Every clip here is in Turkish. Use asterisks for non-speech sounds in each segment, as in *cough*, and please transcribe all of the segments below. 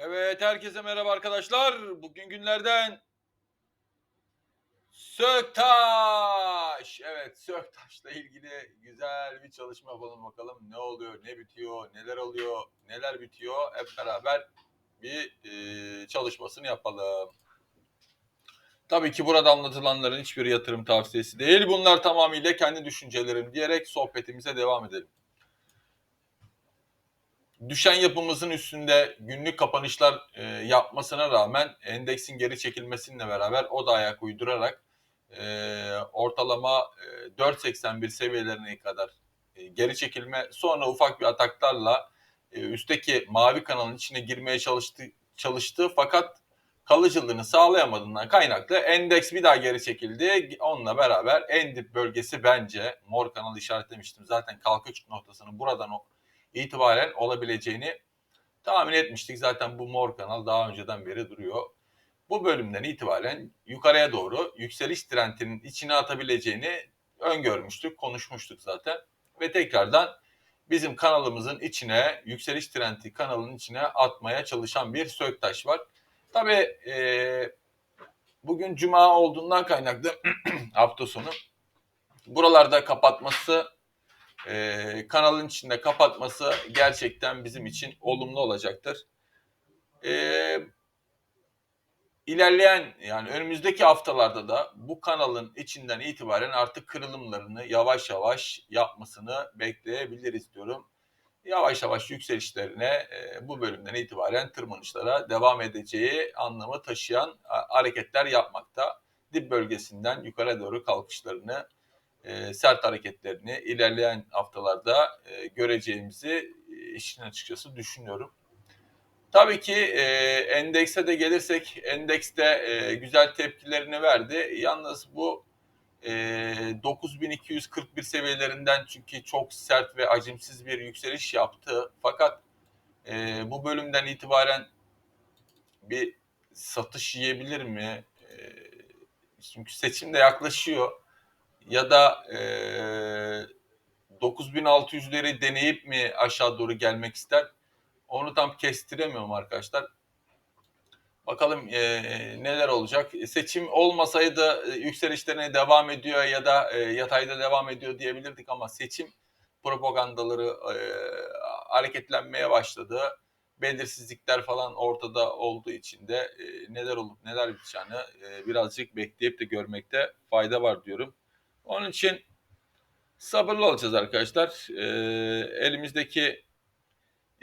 Evet, herkese merhaba arkadaşlar. Bugün günlerden Söktaş. Evet, Söktaş'la ilgili güzel bir çalışma yapalım bakalım. Ne oluyor, ne bitiyor, neler oluyor, neler bitiyor. Hep beraber bir e, çalışmasını yapalım. Tabii ki burada anlatılanların hiçbir yatırım tavsiyesi değil. Bunlar tamamıyla kendi düşüncelerim diyerek sohbetimize devam edelim düşen yapımızın üstünde günlük kapanışlar e, yapmasına rağmen endeksin geri çekilmesinle beraber o da ayak uydurarak e, ortalama e, 4.81 seviyelerine kadar e, geri çekilme sonra ufak bir ataklarla e, üstteki mavi kanalın içine girmeye çalıştı çalıştı fakat kalıcılığını sağlayamadığından kaynaklı endeks bir daha geri çekildi. Onunla beraber en dip bölgesi bence mor kanalı işaretlemiştim. Zaten kalkış noktasını buradan o itibaren olabileceğini tahmin etmiştik. Zaten bu mor kanal daha önceden beri duruyor. Bu bölümden itibaren yukarıya doğru yükseliş trendinin içine atabileceğini öngörmüştük, konuşmuştuk zaten. Ve tekrardan bizim kanalımızın içine, yükseliş trendi kanalının içine atmaya çalışan bir söktaş var. Tabii e, bugün cuma olduğundan kaynaklı *clears throat* hafta sonu buralarda kapatması e, kanalın içinde kapatması gerçekten bizim için olumlu olacaktır. E, ilerleyen yani önümüzdeki haftalarda da bu kanalın içinden itibaren artık kırılımlarını yavaş yavaş yapmasını bekleyebiliriz diyorum. Yavaş yavaş yükselişlerine e, bu bölümden itibaren tırmanışlara devam edeceği anlamı taşıyan hareketler yapmakta. Dip bölgesinden yukarı doğru kalkışlarını e, sert hareketlerini ilerleyen haftalarda e, göreceğimizi e, işin açıkçası düşünüyorum. Tabii ki e, endekse de gelirsek endekste e, güzel tepkilerini verdi. Yalnız bu e, 9241 seviyelerinden çünkü çok sert ve acımsız bir yükseliş yaptı. Fakat e, bu bölümden itibaren bir satış yiyebilir mi? E, çünkü seçim de yaklaşıyor ya da e, 9600'leri deneyip mi aşağı doğru gelmek ister? Onu tam kestiremiyorum arkadaşlar. Bakalım e, neler olacak. Seçim olmasaydı e, yükselişlerine devam ediyor ya da e, yatayda devam ediyor diyebilirdik ama seçim propagandaları e, hareketlenmeye başladı. Belirsizlikler falan ortada olduğu için de e, neler olup neler biteceğini e, birazcık bekleyip de görmekte fayda var diyorum. Onun için sabırlı olacağız arkadaşlar. E, elimizdeki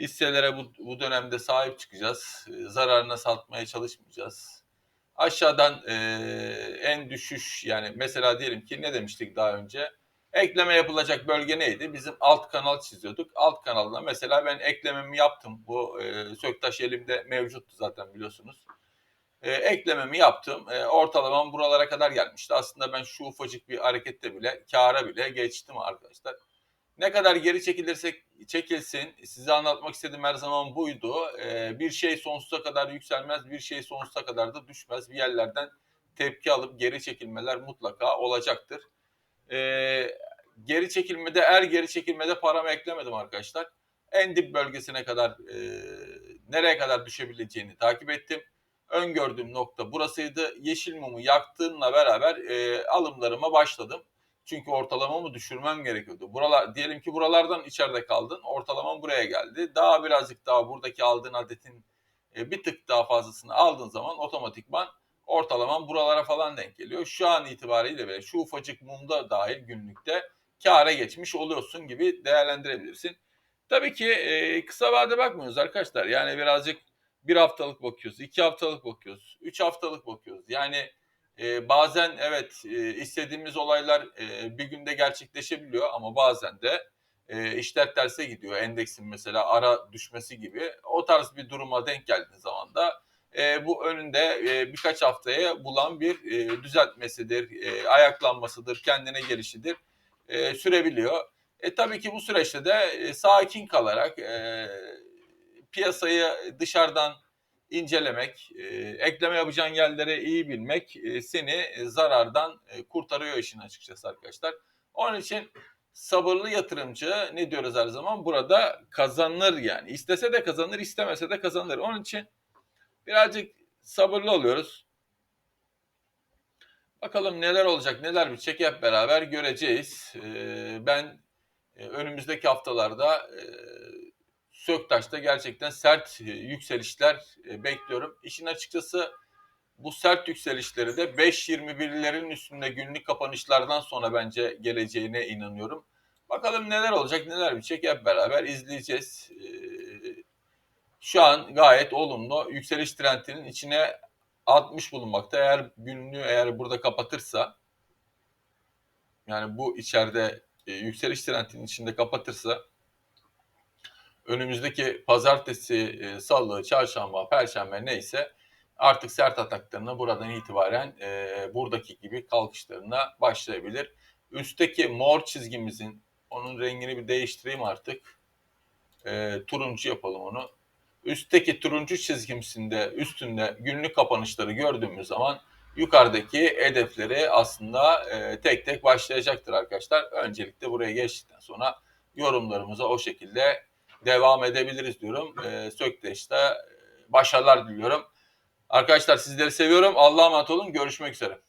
hisselere bu, bu dönemde sahip çıkacağız. E, zararına satmaya çalışmayacağız. Aşağıdan e, en düşüş yani mesela diyelim ki ne demiştik daha önce? Ekleme yapılacak bölge neydi? Bizim alt kanal çiziyorduk. Alt kanalda mesela ben eklememi yaptım. Bu e, Söktaş elimde mevcuttu zaten biliyorsunuz e, eklememi yaptım. E, ortalamam buralara kadar gelmişti. Aslında ben şu ufacık bir harekette bile kâra bile geçtim arkadaşlar. Ne kadar geri çekilirsek çekilsin size anlatmak istediğim her zaman buydu. E, bir şey sonsuza kadar yükselmez, bir şey sonsuza kadar da düşmez. Bir yerlerden tepki alıp geri çekilmeler mutlaka olacaktır. E, geri çekilmede er geri çekilmede paramı eklemedim arkadaşlar. En dip bölgesine kadar e, nereye kadar düşebileceğini takip ettim öngördüğüm nokta burasıydı. Yeşil mumu yaktığımla beraber e, alımlarıma başladım. Çünkü ortalamamı düşürmem gerekiyordu. Buralar diyelim ki buralardan içeride kaldın. Ortalamam buraya geldi. Daha birazcık daha buradaki aldığın adetin e, bir tık daha fazlasını aldığın zaman otomatikman ortalamam buralara falan denk geliyor. Şu an itibariyle bile şu ufacık mumda dahil günlükte kâra geçmiş oluyorsun gibi değerlendirebilirsin. Tabii ki e, kısa vade bakmıyoruz arkadaşlar. Yani birazcık bir haftalık bakıyoruz, iki haftalık bakıyoruz, üç haftalık bakıyoruz. Yani e, bazen evet e, istediğimiz olaylar e, bir günde gerçekleşebiliyor ama bazen de e, işler terse gidiyor. Endeksin mesela ara düşmesi gibi o tarz bir duruma denk geldiği zaman da e, bu önünde e, birkaç haftaya bulan bir e, düzeltmesidir, e, ayaklanmasıdır, kendine gelişidir e, sürebiliyor. E, tabii ki bu süreçte de e, sakin kalarak e, piyasayı dışarıdan incelemek, e, ekleme yapacağın yerleri iyi bilmek e, seni e, zarardan e, kurtarıyor işin açıkçası arkadaşlar. Onun için sabırlı yatırımcı ne diyoruz her zaman? Burada kazanır yani. İstese de kazanır, istemese de kazanır. Onun için birazcık sabırlı oluyoruz. Bakalım neler olacak, neler bitecek hep beraber göreceğiz. Ee, ben e, önümüzdeki haftalarda e, Söktaş'ta gerçekten sert e, yükselişler e, bekliyorum. İşin açıkçası bu sert yükselişleri de 5.21'lerin üstünde günlük kapanışlardan sonra bence geleceğine inanıyorum. Bakalım neler olacak, neler bitecek hep beraber izleyeceğiz. Ee, şu an gayet olumlu. Yükseliş trendinin içine 60 bulunmakta. Eğer günlüğü eğer burada kapatırsa yani bu içeride e, yükseliş trendinin içinde kapatırsa önümüzdeki pazartesi, e, salı, çarşamba, perşembe neyse artık sert ataklarına buradan itibaren e, buradaki gibi kalkışlarına başlayabilir. Üstteki mor çizgimizin onun rengini bir değiştireyim artık. E, turuncu yapalım onu. Üstteki turuncu çizgimsinde üstünde günlük kapanışları gördüğümüz zaman yukarıdaki hedefleri aslında e, tek tek başlayacaktır arkadaşlar. Öncelikle buraya geçtikten sonra yorumlarımıza o şekilde devam edebiliriz diyorum. E, Sökteş'te başarılar diliyorum. Arkadaşlar sizleri seviyorum. Allah'a emanet olun. Görüşmek üzere.